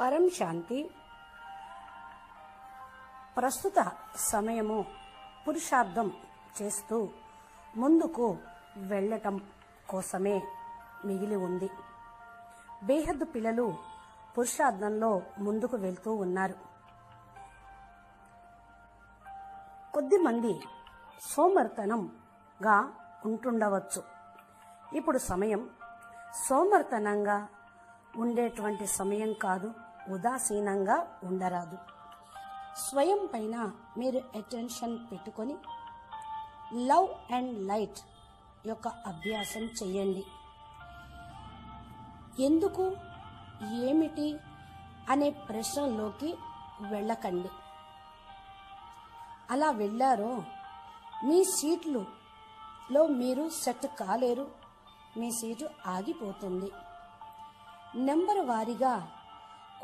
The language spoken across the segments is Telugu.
పరం శాంతి. ప్రస్తుత సమయము పురుషార్థం చేస్తూ ముందుకు వెళ్ళటం కోసమే మిగిలి ఉంది. బేహద్దు పిల్లలు పురుషార్థంలో ముందుకు వెళ్తూ ఉన్నారు. కొద్దిమంది సోమర్తనంగా ఉంటుండవచ్చు. ఇప్పుడు సమయం సోమర్తనంగా ఉండేటువంటి సమయం కాదు. ఉదాసీనంగా ఉండరాదు. స్వయం పైన మీరు అటెన్షన్ పెట్టుకొని లవ్ అండ్ లైట్ యొక్క అభ్యాసం చేయండి. ఎందుకు? ఏమిటి? అనే ప్రశ్నలోకి వెళ్ళకండి. అలా వెళ్ళారో మీ సీట్లు లో మీరు సెట్ కాలేరు మీ సీటు ఆగిపోతుంది. నెంబర్ వారీగా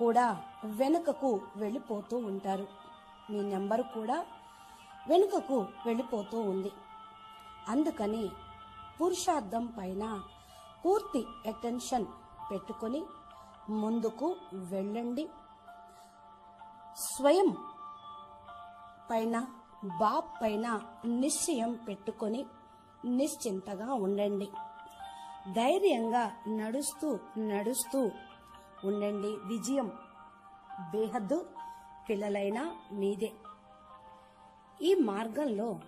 కూడా వెనుకకు వెళ్ళిపోతూ ఉంటారు. మీ నెంబర్ కూడా వెనుకకు వెళ్ళిపోతూ ఉంది. అందుకని పురుషార్థం పైన పూర్తి అటెన్షన్ పెట్టుకొని ముందుకు వెళ్ళండి. స్వయం పైన బాప్ పైన నిశ్చయం పెట్టుకొని నిశ్చింతగా ఉండండి. ధైర్యంగా నడుస్తూ నడుస్తూ ఉండండి. విజయం బేహద్దు. పిల్లలైన మీదే. ఈ మార్గంలో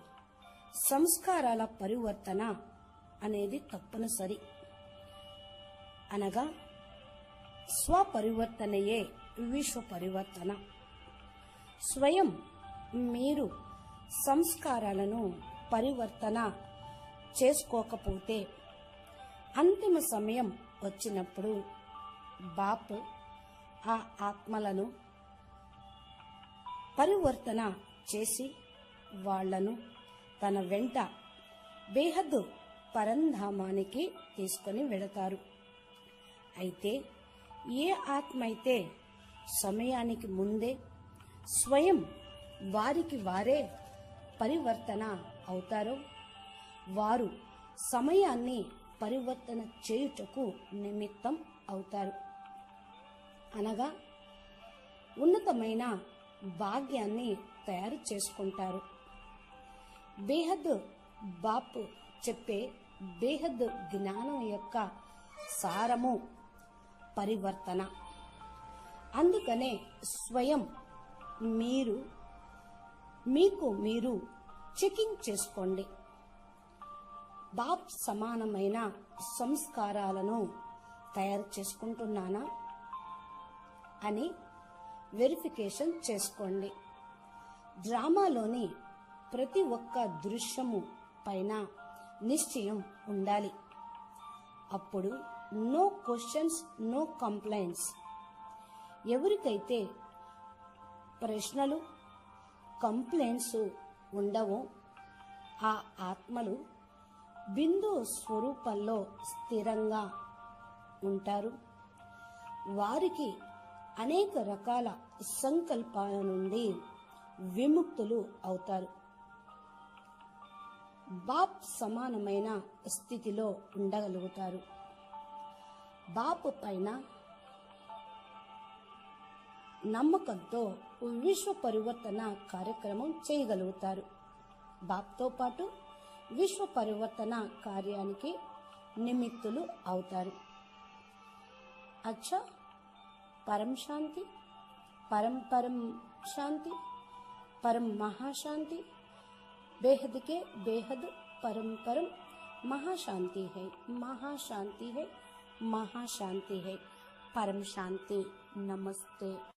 సంస్కారాల పరివర్తన అనేది తప్పనిసరి. అనగా స్వపరివర్తనయే విశ్వ పరివర్తన. స్వయం మీరు సంస్కారాలను పరివర్తన చేసుకోకపోతే అంతిమ సమయం వచ్చినప్పుడు బాప్ ఆ ఆత్మలను పరివర్తన చేసి వాళ్ళను తన వెంట బేహద్దు పరంధామానికి తీసుకొని వెడతారు అయితే ఏ ఆత్మ అయితే సమయానికి ముందే స్వయం వారికి వారే పరివర్తన అవుతారో వారు సమయాన్ని పరివర్తన చేయుటకు నిమిత్తం అవుతారు. అనగా ఉన్నతమైన భాగ్యాన్ని తయారు చేసుకుంటారు. బేహద్ బాపు చెప్పే బేహద్ జ్ఞానం యొక్క సారము పరివర్తన. అందుకనే స్వయం మీరు మీకు మీరు చెకింగ్ చేసుకోండి. బాప్ సమానమైన సంస్కారాలను తయారు చేసుకుంటున్నానా? అని వెరిఫికేషన్ చేసుకోండి. డ్రామాలోని ప్రతి ఒక్క దృశ్యము పైన నిశ్చయం ఉండాలి. అప్పుడు నో క్వశ్చన్స్ నో కంప్లైంట్స్ ఎవరికైతే ప్రశ్నలు కంప్లైంట్స్ ఉండవో ఆ ఆత్మలు బిందు స్వరూపంలో స్థిరంగా ఉంటారు. వారికి అనేక రకాల సంకల్పాల నుండి విముక్తులు అవుతారు. బాప్ సమానమైన స్థితిలో ఉండగలుగుతారు. బాపు పైన నమ్మకంతో విశ్వ పరివర్తన కార్యక్రమం చేయగలుగుతారు. బాప్తో పాటు విశ్వ పరివర్తన కార్యానికి నిమిత్తులు అవుతారు. అచ్చా परम शांति, परम परम शांति, परम महाशांति, बेहद के बेहद परम परम महाशांति है। महाशांति है महाशांति है। परम शांति, नमस्ते।